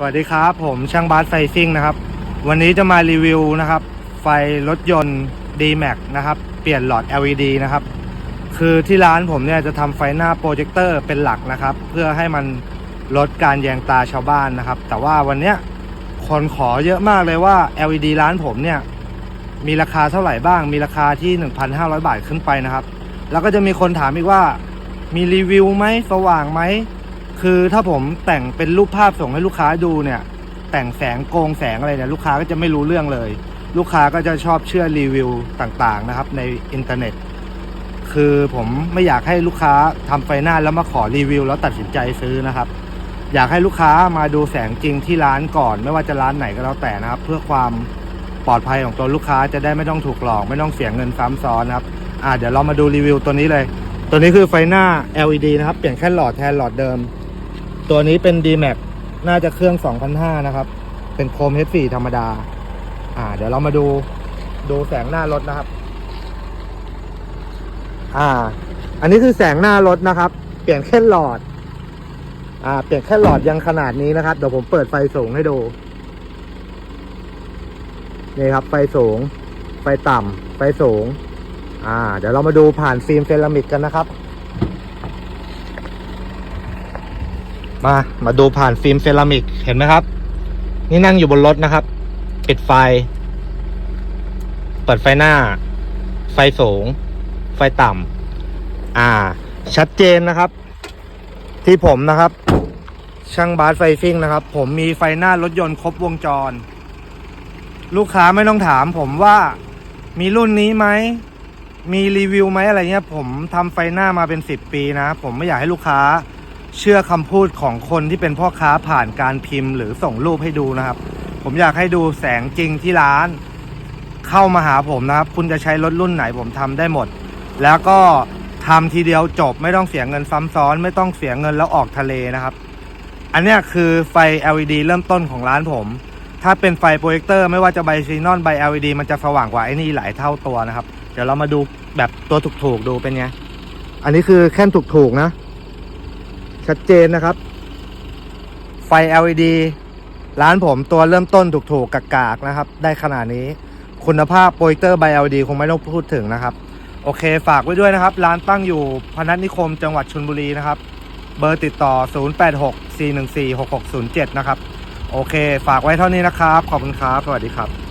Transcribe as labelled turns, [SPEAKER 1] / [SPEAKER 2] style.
[SPEAKER 1] สวัสดีครับผมช่างบาสไฟซิ่งนะครับ วันนี้จะมารีวิวนะครับ ไฟรถยนต์ D-Max นะครับ เปลี่ยนหลอด LED นะครับ คือที่ร้านผมเนี่ยจะทำไฟหน้าโปรเจคเตอร์เป็นหลักนะครับ เพื่อให้มันลดการแยงตาชาวบ้านนะครับ แต่ว่าวันเนี้ยคนขอเยอะมากเลยว่า LED ร้านผมเนี่ยมีราคาเท่าไหร่บ้าง มีราคาที่ 1,500 บาทขึ้นไปนะครับ แล้วก็จะมีคนถามอีกว่ามีรีวิวไหมสว่างไหม คือถ้าผมแต่งเป็นรูปภาพส่งให้ลูกค้าดูเนี่ย แต่งแสงโกงแสงอะไรเนี่ยลูกค้าก็จะไม่รู้เรื่องเลย ลูกค้าก็จะชอบเชื่อรีวิวต่างๆนะครับ ในอินเทอร์เน็ต คือผมไม่อยากให้ลูกค้าทำไฟหน้าแล้วมาขอรีวิว แล้วตัดสินใจซื้อนะครับ อยากให้ลูกค้ามาดูแสงจริงที่ร้านก่อน ไม่ว่าจะร้านไหนก็แล้วแต่นะครับ เพื่อความปลอดภัยของตัวลูกค้าจะได้ไม่ต้องถูกหลอก ไม่ต้องเสียเงินซ้ำซ้อนนะครับอ่าเดี๋ยวเรามาดูรีวิวตัวนี้เลย ตัวนี้คือไฟหน้า LED นะครับเปลี่ยนแค่หลอดแทนหลอดเดิม ตัวนี้เป็น D-Max น่าจะเครื่อง 2,500 นะครับ เป็นโคม H4 ธรรมดา อ่า เดี๋ยวเรามาดูดูแสงหน้ารถนะครับ อ่า อันนี้คือแสงหน้ารถนะครับ เปลี่ยนแค่หลอด อ่า เปลี่ยนแค่หลอดยังขนาดนี้นะครับ เดี๋ยวผมเปิดไฟสูงให้ดู นี่ครับ ไฟสูง ไฟต่ำไฟสูง อ่า เดี๋ยวเรามาดูผ่านฟิล์มเซรามิกกันนะครับ มา มาดูผ่านฟิล์มเซรามิก เห็นไหมครับ นี่นั่งอยู่บนรถนะครับ ปิดไฟ เปิดไฟหน้า ไฟสูง ไฟต่ำ อ่า ชัดเจนนะครับ ที่ผมนะครับ ช่างบาสไฟฟิ่งนะครับ ผมมีไฟหน้ารถยนต์ครบวงจร ลูกค้าไม่ต้องถาม ผมว่ามีรุ่นนี้ไหม มีรีวิวไหมอะไรเงี้ย ผมทำไฟหน้ามาเป็นสิบปีนะ ผมไม่อยากให้ลูกค้า เชื่อคำพูดของคนที่เป็นพ่อค้าผ่านการพิมพ์ หรือส่งรูปให้ดูนะครับ ผมอยากให้ดูแสงจริงที่ร้าน เข้ามาหาผมนะครับ คุณจะใช้รถรุ่นไหนผมทำได้หมด แล้วก็ทำทีเดียวจบไม่ต้องเสียเงินซ้ำซ้อน ไม่ต้องเสียเงินแล้วออกทะเลนะครับ อันนี้คือไฟ LED เริ่มต้นของร้านผม ถ้าเป็นไฟโปรเจคเตอร์ไม่ว่าจะใบซีนอนใบ LED มันจะสว่างกว่าไอ้นี่หลายเท่าตัวนะครับ เดี๋ยวเรามาดูแบบตัวถูกๆดูเป็นไง อันนี้คือแค่นถูกๆนะ ชัดเจนนะครับ ไฟ LED ร้านผมตัวเริ่มต้นถูกๆกากๆนะครับ ได้ขนาดนี้คุณภาพโปรเจคเตอร์ใบ LED คงไม่ต้องพูดถึงนะครับ โอเคฝากไว้ด้วยนะครับ ร้านตั้งอยู่พนัสนิคมจังหวัดชลบุรีนะครับ เบอร์ติดต่อ 0864146607 นะครับ โอเค ฝากไว้เท่านี้นะครับ ขอบคุณครับ สวัสดีครับ